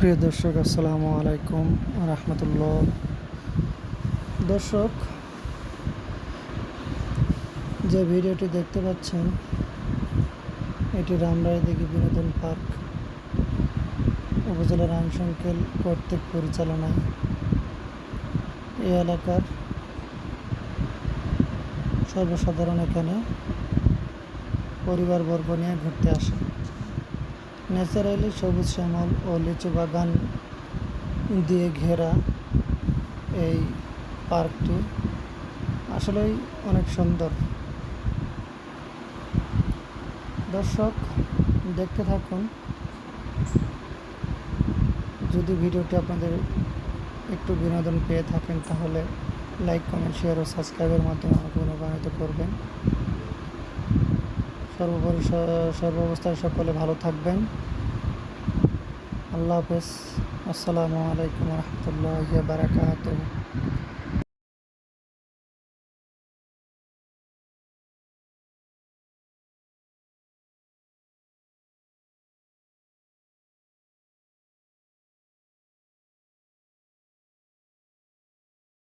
প্রিয় দর্শক, আসসালামু আলাইকুম রহমতুল্লাহ। দর্শক, যে ভিডিওটি দেখতে পাচ্ছেন, এটি রামরায় দিঘি বিনোদন পার্ক, উপজেলার আইনসংকেল কর্তৃক পরিচালনায়। এই এলাকার সর্বসাধারণ এখানে পরিবারবর্গ নিয়ে ঘুরতে আসে। ন্যাচারালি সবুজ শ্যামল ও লিচু বাগান দিয়ে ঘেরা এই পার্কটি আসলেই অনেক সুন্দর। দর্শক, দেখতে থাকুন। যদি ভিডিওটি আপনাদের একটু বিনোদন পেয়ে থাকেন, তাহলে লাইক, কমেন্ট, শেয়ার ও সাবস্ক্রাইবের মাধ্যমে আমাকে অনুপ্রাণিত করবেন। সর্বোপরি সর্বাবস্থায় সকলে ভালো থাকবেন। আল্লাহ হাফেজ। আসসালামু আলাইকুম রহমতুল্লাহ বারাকাতুহ।